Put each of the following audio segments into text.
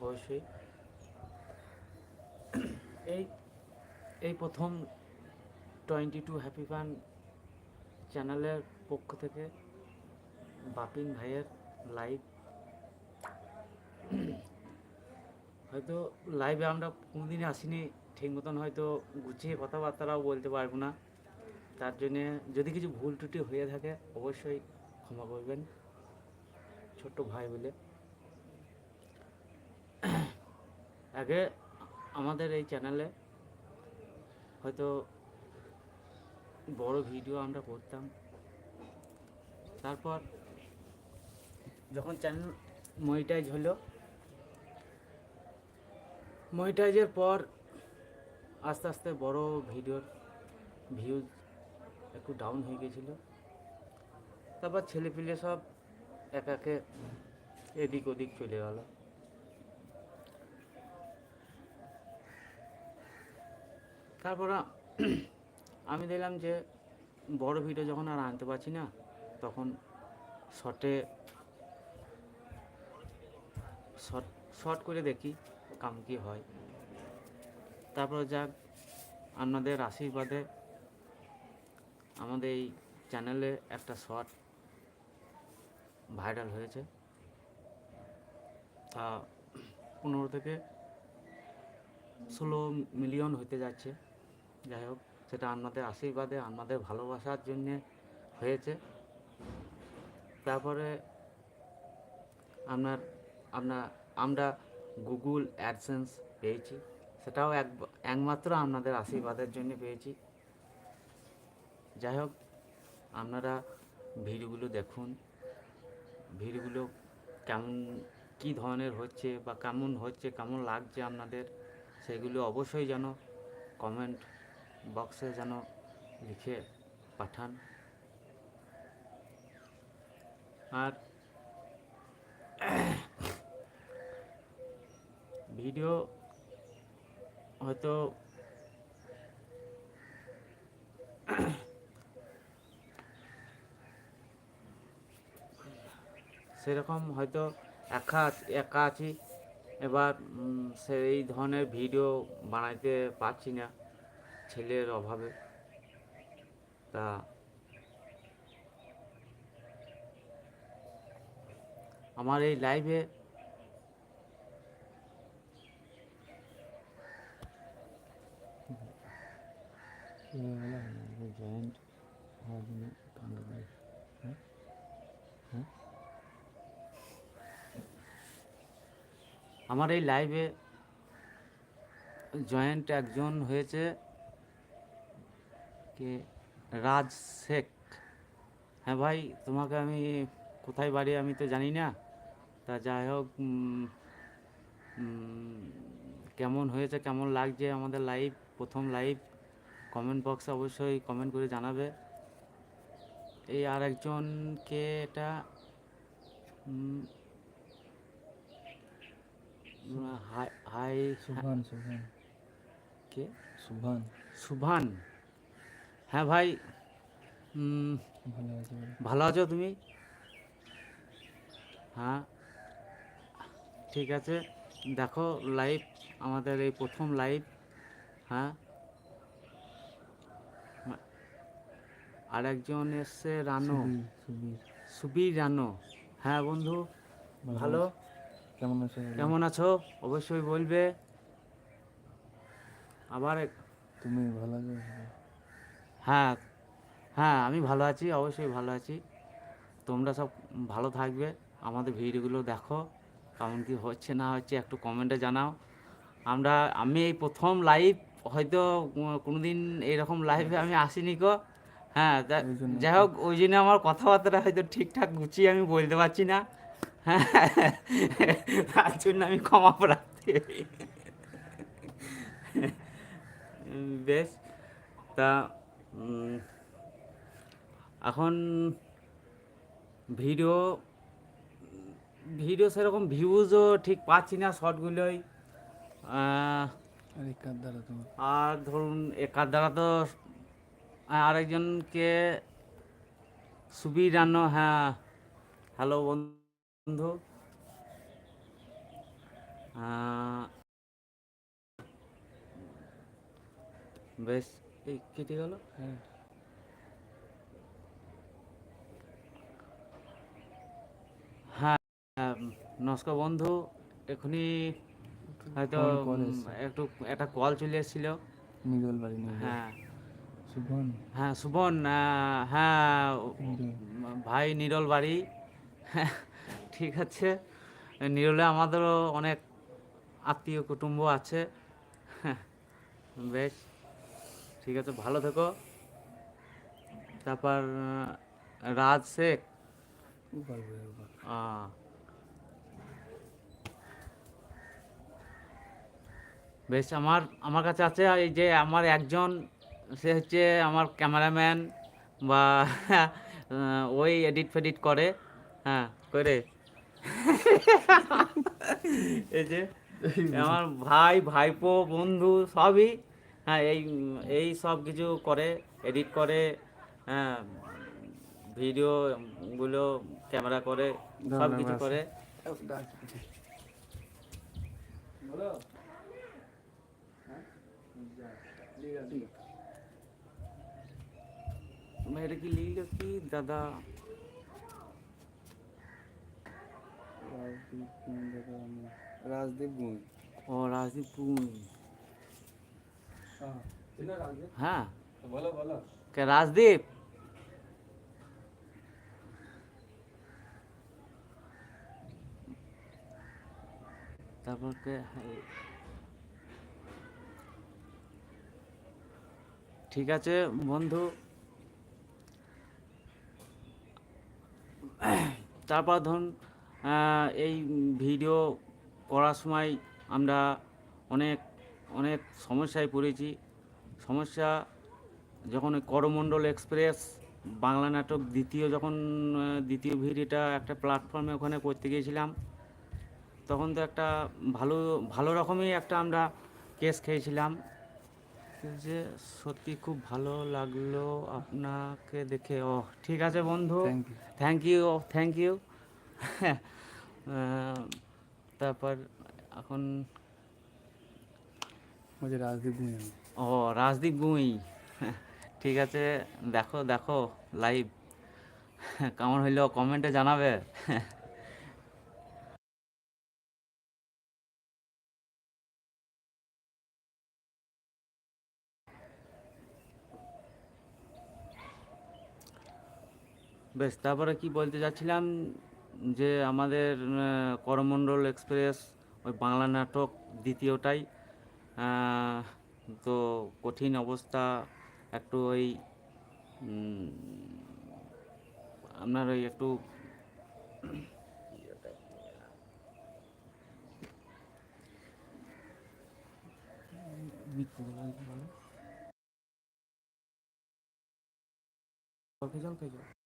অবশ্যই এই এই প্রথম টোয়েন্টি টু হ্যাপি ফান চ্যানেলের পক্ষ থেকে বাপিন ভাইয়ের লাইভ। হয়তো লাইভে আমরা কোনোদিনই আসিনি, ঠিক মতন হয়তো গুছিয়ে কথাবার্তারাও বলতে পারব না। তার জন্যে যদি কিছু ভুল ত্রুটি হয়ে থাকে, অবশ্যই ক্ষমা করবেন, ছোট্ট ভাই বলে। আগে আমাদের এই চ্যানেলে হয়তো বড় ভিডিও আমরা করতাম। তারপর যখন চ্যানেল মনিটাইজ হলো মনিটাইজের পর আস্তে আস্তে বড় ভিডিওর ভিউজ একটু ডাউন হয়ে গেছিল। তারপর ছেলেপিলে সব এক একে এদিক ওদিক চলে গেল। তারপর আমি দেখলাম যে বড় ভিডিও যখন আর আনতে পারছি না, তখন শর্টে শর্ট শর্ট করে দেখি কাম কি হয়। তারপর যাক আপনাদের আশীর্বাদে আমাদের এই চ্যানেলে একটা শর্ট ভাইরাল হয়েছে। তা পনেরো থেকে ষোলো মিলিয়ন হতে যাচ্ছে। যাই হোক, সেটা আপনাদের আশীর্বাদে আপনাদের ভালোবাসার জন্যে হয়েছে। তারপরে আপনার আপনার, আমরা গুগল অ্যাডসেন্স পেয়েছি। সেটাও এক, একমাত্র আপনাদের আশীর্বাদের জন্য পেয়েছি। যাই হোক, আপনারা ভিডিওগুলো দেখুন। ভিডিওগুলো কেমন, কী ধরনের হচ্ছে বা কেমন হচ্ছে, কেমন লাগছে আপনাদের, সেগুলো অবশ্যই যেন কমেন্ট বক্সে যেন লিখে পাঠান। আর ভিডিও হয়তো সেরকম হয়তো একা একা আছি। এবার সেই ধরনের ভিডিও বানাইতে পারছি না। ছেলের অভাবে তা আমার এই লাইভে জয়েন্ট হ্যাঁ? হ্যাঁ? আমার এই লাইভে জয়েন্ট একজন হয়েছে কে রাজ শেখ। হ্যাঁ ভাই তোমাকে আমি কোথায় বাড়ি আমি তো জানি না। তা যাই হোক কেমন হয়েছে কেমন লাগছে আমাদের লাইভ প্রথম লাইভ কমেন্ট বক্সে অবশ্যই কমেন্ট করে জানাবে। এই আর একজনকে এটা? হাই হাই সুভান সুভান। কে? সুভান। সুভান। হ্যাঁ ভাই ভালো আছে তুমি? হ্যাঁ ঠিক আছে। দেখো লাইভ আমাদের এই প্রথম লাইভ হ্যাঁ। আর একজন এসছে রানো। সুবীর রানো। হ্যাঁ বন্ধু ভালো কেমন আছো? কেমন আছো? অবশ্যই বলবে। আবার তুমি ভালো আছো? হ্যাঁ হ্যাঁ আমি ভালো আছি অবশ্যই ভালো আছি। তোমরা সব ভালো থাকবে আমাদের ভিডিওগুলো দেখো কেমন কি হচ্ছে না হচ্ছে একটু কমেন্টে জানাও। আমরা আমি এই প্রথম লাইভ হয়তো কোনো দিন এইরকম লাইভে আমি আসিনি কো হ্যাঁ যাই হোক ওই জন্য আমার কথাবার্তা হয়তো ঠিকঠাক গুছিয়ে আমি বলতে পারছি না। হ্যাঁ তার জন্য আমি ক্ষমা প্রার্থী। বেশ তা এখন ভিডিও ভিডিও সেরকম ভিউজও ঠিক পাচ্ছি না শর্টগুলোই আরে ধরুন একার দ্বারা তো আরেকজনকে সুবীর রান্না হ্যাঁ হ্যালো বন্ধু। বেশ। এই কেটে গেল? হ্যাঁ। হ্যাঁ নমস্কার বন্ধু। এখনই হয়তো। একটু একটা কল চলে এসেছিল। নিগল বাড়ি হ্যাঁ। শুভন। হ্যাঁ সুবন হ্যাঁ নিরল। ভাই নিরল বাড়ি ঠিক আছে। নিরলে আমাদেরও অনেক আত্মীয় কুটুম্ব আছে। বেশ। ঠিক আছে, ভালো থেকো। তারপর রাজ শেখ। বেশ, আমার আমার কাছে আছে, এই যে আমার একজন, সে হচ্ছে আমার ক্যামেরাম্যান বা ওই এডিট ফেডিট করে। হ্যাঁ করে। এই যে, আমার ভাই, ভাইপো, বন্ধু সবই হ্যাঁ এই এই সব কিছু করে এডিট করে হ্যাঁ ভিডিওগুলো ক্যামেরা করে সব কিছু করে। মেয়েটা কি লিল কি? দাদা। রাজদীপ গুণ ও রাজদীপ পুই হ্যাঁ। কে রাজদীপ? তারপর কে। ঠিক আছে বন্ধু। তারপর ধরুন এই ভিডিও করার সময় আমরা অনেক অনেক সমস্যায় পড়েছি। সমস্যা যখন ওই করমণ্ডল এক্সপ্রেস বাংলা নাটক দ্বিতীয় যখন দ্বিতীয় ভিডিওটা একটা প্ল্যাটফর্মে ওখানে করতে গিয়েছিলাম তখন তো একটা ভালো ভালো রকমই একটা আমরা কেস খেয়েছিলাম। যে সত্যি খুব ভালো লাগল আপনাকে দেখে। ও ঠিক আছে বন্ধু। Thank you thank you thank you তারপর এখন রাজদীপ ও, রাজদীপ গুঁই ঠিক আছে, দেখো দেখো লাইভ কেমন হইল কমেন্টে জানাবে। বেশ, তারপরে কি বলতে যাচ্ছিলাম যে আমাদের করমণ্ডল এক্সপ্রেস ওই বাংলা নাটক দ্বিতীয়টাই। তো কঠিন অবস্থা একটু ওই আপনার ওই একটু জল খেয়ে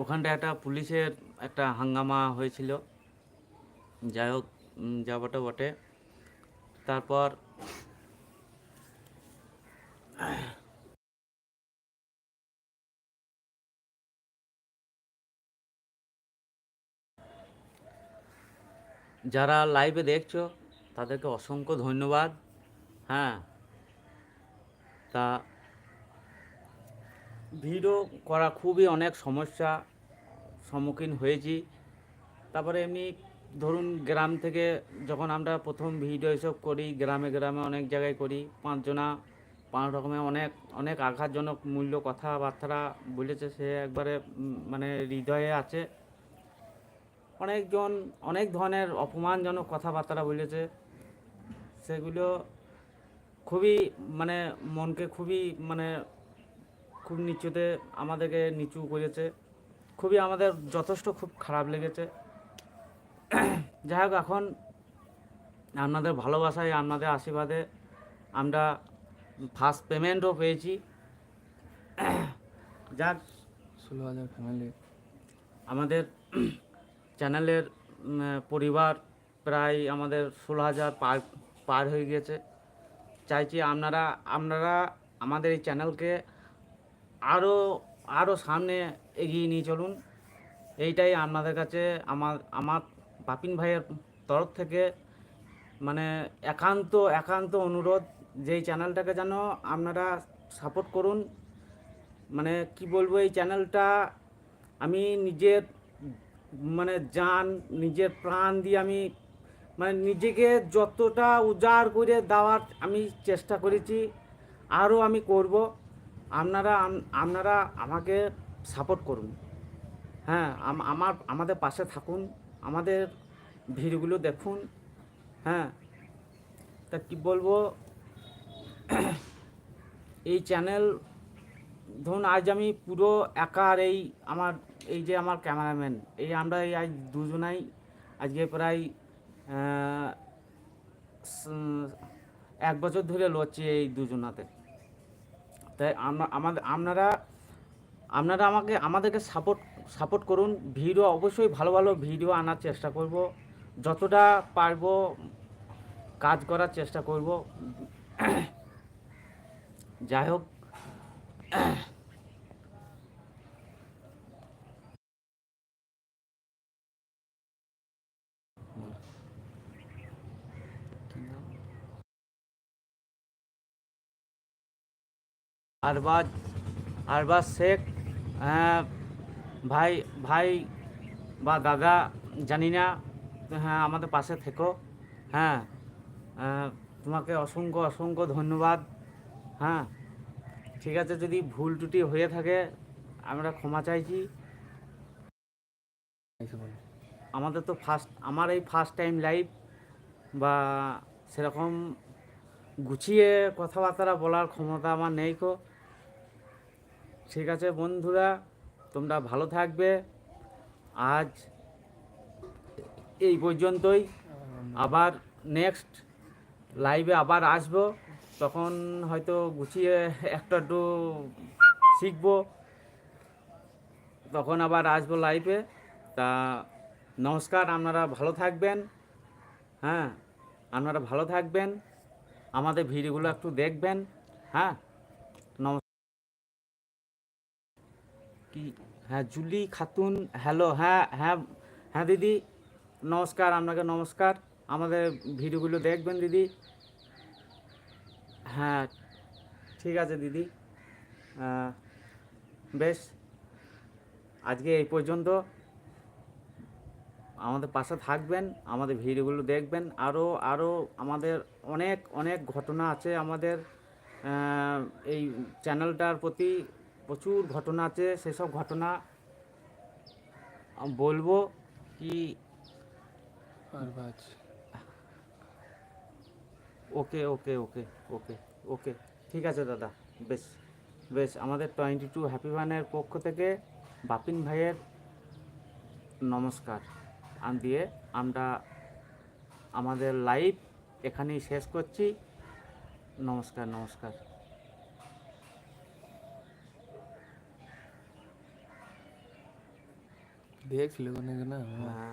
ওখানটা একটা পুলিশের একটা হাঙ্গামা হয়েছিল। যাই হোক উম, যা বটে। বটে তারপর যারা লাইভে দেখছ তাদেরকে অসংখ্য ধন্যবাদ। হ্যাঁ তা ভিডিও করা খুবই অনেক সমস্যা। সম্মুখীন হয়েছি। তারপরে এমনি ধরুন গ্রাম থেকে যখন আমরা প্রথম ভিডিও এসব করি, গ্রামে গ্রামে অনেক জায়গায় করি, পাঁচজনা, পাঁচ রকমের অনেক অনেক আঘাতজনক মূল্য কথাবার্তা বলেছে, সে একবারে মানে হৃদয়ে আছে। অনেকজন, অনেক ধরনের অপমানজনক কথাবার্তা বলেছে। সেগুলো খুবই মানে মনকে খুবই মানে খুব নিচুতে আমাদেরকে নিচু করেছে। খুবই আমাদের যথেষ্ট খুব খারাপ লেগেছে। যাই হোক এখন আপনাদের ভালোবাসায় আপনাদের আশীর্বাদে আমরা ফার্স্ট পেমেন্টও পেয়েছি। যাক ষোলো হাজার ফ্যামিলি আমাদের চ্যানেলের পরিবার প্রায় আমাদের ষোলো হাজার পার পার হয়ে গিয়েছে। চাইছি আপনারা আপনারা আমাদের এই চ্যানেলকে আরও আরও সামনে এগিয়ে নিয়ে চলুন। এইটাই আপনাদের কাছে আমার আমার বাপিন ভাইয়ের তরফ থেকে মানে একান্ত একান্ত অনুরোধ যে এই চ্যানেলটাকে যেন আপনারা সাপোর্ট করুন। মানে কি বলব, এই চ্যানেলটা আমি নিজের মানে যান নিজের প্রাণ দিয়ে আমি মানে নিজেকে যতটা উজাড় করে দেওয়ার আমি চেষ্টা করেছি, আরও আমি করব। আপনারা আপনারা আমাকে সাপোর্ট করুন। হ্যাঁ আম- আমার, আমাদের পাশে থাকুন, আমাদের ভিড়গুলো দেখুন। হ্যাঁ তা কি বলব? এই চ্যানেল ধরুন আজ আমি পুরো একার এই আমার, এই যে আমার ক্যামেরাম্যান এই আমরা এই আজ দুজনাই আজকে প্রায় এক বছর ধরে লড়ছি এই দুজনাতে। তাই আমাদের, আপনারা আপনারা আমাকে, আমাদেরকে সাপোর্ট সাপোর্ট করুন। ভিডিও অবশ্যই ভালো ভালো ভিডিও আনার চেষ্টা করব। যতটা পারব কাজ করার চেষ্টা করব। যাই হোক। আরবাজ আরবাজ শেখ হ্যাঁ ভাই ভাই বা দাদা জানি না হ্যাঁ আমাদের পাশে থেকো হ্যাঁ তোমাকে অসংখ্য অসংখ্য ধন্যবাদ হ্যাঁ ঠিক আছে, যদি ভুল ত্রুটি হয়ে থাকে, আমরা ক্ষমা চাইছি। আমাদের তো ফার্স্ট আমার এই ফার্স্ট টাইম লাইভ বা সেরকম গুছিয়ে কথাবার্তা বলার ক্ষমতা আমার নেই কো ঠিক আছে বন্ধুরা, তোমরা ভালো থাকবে। আজ এই পর্যন্তই। আবার নেক্সট লাইভে আবার আসব। তখন হয়তো গুছিয়ে একটা একটু শিখব। তখন আবার আসব লাইভে তা নমস্কার, আপনারা ভালো থাকবেন। হ্যাঁ আপনারা ভালো থাকবেন। আমাদের ভিডিওগুলো একটু দেখবেন। হ্যাঁ। কি? হ্যাঁ জুলি খাতুন, হ্যালো হ্যাঁ হ্যাঁ হ্যাঁ দিদি, নমস্কার, আপনাকে নমস্কার। আমাদের ভিডিওগুলো দেখবেন, দিদি। হ্যাঁ ঠিক আছে, দিদি। বেশ, আজকে এই পর্যন্ত। আমাদের পাশে থাকবেন, আমাদের ভিডিওগুলো দেখবেন। আরও আরও আমাদের অনেক অনেক ঘটনা আছে আমাদের এই চ্যানেলটার প্রতি। প্রচুর ঘটনা আছে সেসব ঘটনা বলব কি ওকে ওকে ওকে ওকে ওকে। ঠিক আছে দাদা বেশ বেশ। আমাদের টোয়েন্টি টু হ্যাপি ওয়ানের পক্ষ থেকে বাপিন ভাইয়ের নমস্কার। আম দিয়ে আমরা আমাদের লাইভ এখানেই শেষ করছি। নমস্কার নমস্কার। দেখছিল না হ্যাঁ